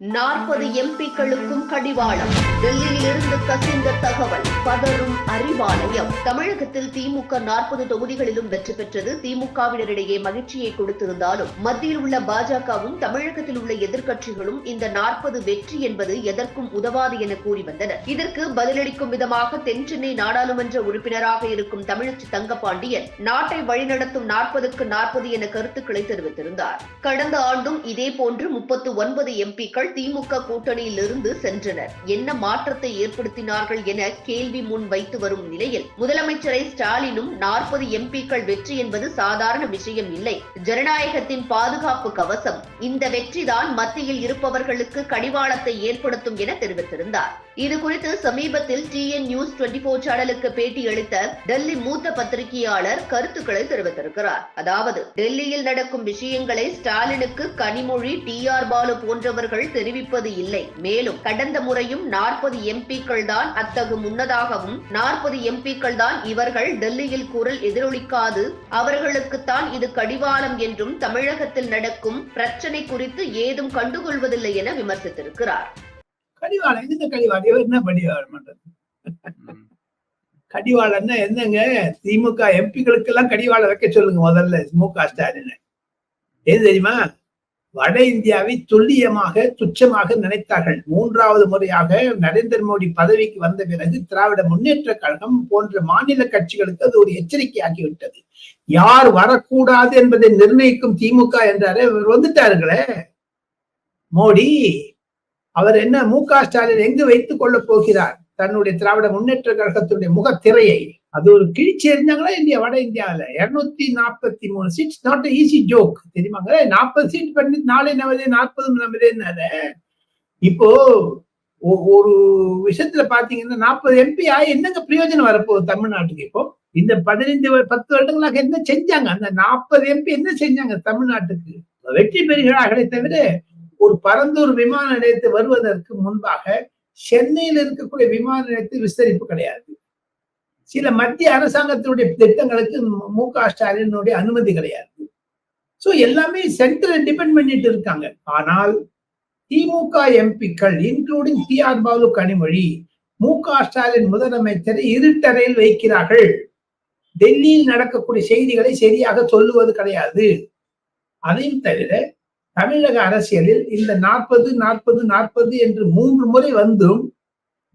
நாற்பது எம்பிக்களுக்கும் கடிவாளம். டெல்லியிலிருந்து கசிந்த தகவல் பதறும் அறிவாலயம். தமிழகத்தில் திமுக நாற்பது தொகுதிகளிலும் வெற்றி பெற்றது. திமுகவினரிடையே மகிழ்ச்சியை கொடுத்திருந்தாலும் மத்தியில் உள்ள பாஜகவும் தமிழகத்தில் உள்ள எதிர்க்கட்சிகளும் இந்த நாற்பது வெற்றி என்பது எதற்கும் உதவாது என கூறி வந்தனர். இதற்கு பதிலளிக்கும் விதமாக தென்சென்னை நாடாளுமன்ற உறுப்பினராக இருக்கும் தமிழச்சி தங்கபாண்டியன் நாட்டை வழிநடத்தும் நாற்பதுக்கு நாற்பது என கருத்துக்களை தெரிவித்திருந்தார். கடந்த ஆண்டும் இதேபோன்று முப்பத்து ஒன்பது எம்பிக்கள் திமுக கூட்டணியில் இருந்து சென்றனர். என்ன மாற்றத்தை ஏற்படுத்தினார்கள் என கேள்வி முன் வைத்து வரும் நிலையில் முதலமைச்சரை ஸ்டாலினும் நாற்பது எம்பிக்கள் வெற்றி என்பது சாதாரண விஷயம் இல்லை. ஜனநாயகத்தின் பாதுகாப்பு கவசம். இந்த வெற்றிதான் மத்தியில் இருப்பவர்களுக்கு கடிவாளத்தை ஏற்படுத்தும் என தெரிவித்திருந்தார். இது குறித்து சமீபத்தில் டிஎன் நியூஸ் டுவெண்டி போர் சேனலுக்கு பேட்டியளித்த டெல்லி மூத்த பத்திரிகையாளர் கருத்துக்களை தெரிவித்திருக்கிறார். அதாவது டெல்லியில் நடக்கும் விஷயங்களை ஸ்டாலினுக்கு கனிமொழி டி ஆர் பாலு போன்றவர்கள் தெரிவிப்பது இல்லை. மேலும் கடந்த முறையும் நாற்பது எம்பிக்கள் தான் அத்தகு முன்னதாகவும் நாற்பது எம்பிக்கள் தான் இவர்கள் டெல்லியில் குரல் எதிரொலிக்காது அவர்களுக்குத்தான் இது கடிவாளம் என்றும் தமிழகத்தில் நடக்கும் பிரச்சனை குறித்து ஏதும் கண்டுகொள்வதில்லை என விமர்சித்திருக்கிறார். கடிவாளம் எதுங்க கடிவாளம். என்ன கடிவாளம் பண்றது கடிவாளம்னா என்னங்க? திமுக எம்பிக்களுக்கு எல்லாம் கடிவாளம் வைக்க சொல்லுங்க முதல்ல மு க ஸ்டாலின். ஏது தெரியுமா? வட இந்தியாவை துல்லியமாக துச்சமாக நினைத்தார்கள். மூன்றாவது முறையாக நரேந்திர மோடி பதவிக்கு வந்த பிறகு திராவிட முன்னேற்ற கழகம் போன்ற மாநில கட்சிகளுக்கு அது ஒரு எச்சரிக்கையாகி விட்டது யார் வரக்கூடாது என்பதை நிர்ணயிக்கும் திமுக என்றாரே இவர் வந்துட்டாருங்களே. மோடி அவர் என்ன மு க. ஸ்டாலின் எங்கு வைத்துக் கொள்ள போகிறார்? தன்னுடைய திராவிட முன்னேற்ற கழகத்துடைய முகத்திரையை. அது ஒரு கிழிச்சி எறிஞ்சாங்களா? இந்தியா வட இந்தியாவில. இருநூத்தி நாற்பத்தி மூணு சீட்ஸ் நாட் ஈஸி ஜோக் தெரியுமாங்க நாற்பது சீட் பண்ணி நாளை நமதே நாற்பது நமதேன்னாரு இப்போ ஒ- ஒரு விஷயத்துல பாத்தீங்கன்னா நாற்பது எம்பி ஆகி என்னங்க பிரயோஜனம் வரப்போகுது தமிழ்நாட்டுக்கு இப்போ? இந்த பதினைந்து பத்து வருடங்களாக என்ன செஞ்சாங்க? அந்த நாற்பது எம்பி என்ன செஞ்சாங்க தமிழ்நாட்டுக்கு? வெற்றி பெறுகிறார்களே தவிர ஒரு பரந்தூர் விமான நிலையத்தை வருவதற்கு முன்பாக சென்னையில் இருக்கக்கூடிய விமான நிலையத்தில் விஸ்தரிப்பு கிடையாது. சில மத்திய அரசாங்கத்தினுடைய திட்டங்களுக்கு மு- க ஸ்டாலினுடைய அனுமதி கிடையாது. சோ எல்லாமே சென்ட்ரல் டிபெண்ட் பண்ணிட்டு இருக்காங்க. ஆனால் திமுக எம்பிக்கள் including T R Baalu Kanimozhi Mu Ka Stalin முதலமைச்சரை இருட்டறையில் வைக்கிறார்கள். டெல்லியில் நடக்கக்கூடிய செய்திகளை சரியாக சொல்லுவது கிடையாது. அதையும் தவிர தமிழக அரசியலில் இந்த நாற்பது நாற்பது நாற்பது என்று மூன்று முறை வந்தும்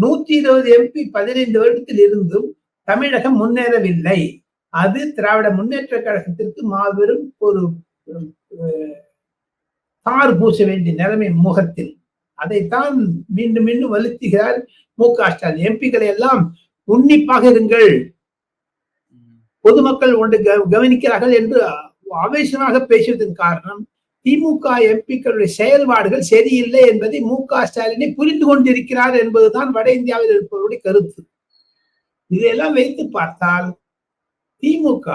நூத்தி இருபது எம்பி பதினைந்து வருடத்தில் இருந்தும் தமிழகம் முன்னேறவில்லை. அது திராவிட முன்னேற்ற கழகத்திற்கு மாபெரும் ஒரு தார் பூச வேண்டிய நிலைமை முகத்தில். அதைத்தான் மீண்டும் மீண்டும் வலுத்துகிறார் மு க ஸ்டாலின். எம்பிக்களை எல்லாம் உன்னிப்பாக இருங்கள். பொதுமக்கள் ஒன்று கவ- கவனிக்கிறார்கள் என்று ஆவேசமாக பேசுவதன் காரணம் திமுக எம்பிக்களுடைய செயல்பாடுகள் சரியில்லை என்பதை மு க ஸ்டாலினை புரிந்து கொண்டிருக்கிறார் என்பதுதான் வட இந்தியாவில் இருப்பவருடைய கருத்து. இதையெல்லாம் வைத்து பார்த்தால் திமுக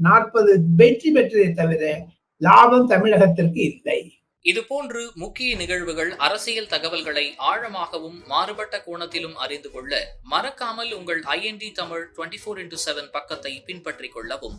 நாற்பது வெற்றி பெற்றதை தவிர லாபம் தமிழகத்திற்கு இல்லை. இதுபோன்று முக்கிய நிகழ்வுகள் அரசியல் தகவல்களை ஆழமாகவும் மாறுபட்ட கோணத்திலும் அறிந்து கொள்ள மறக்காமல் உங்கள் IND Tamil twenty four into seven பக்கத்தை பின்பற்றிக் கொள்ளவும்.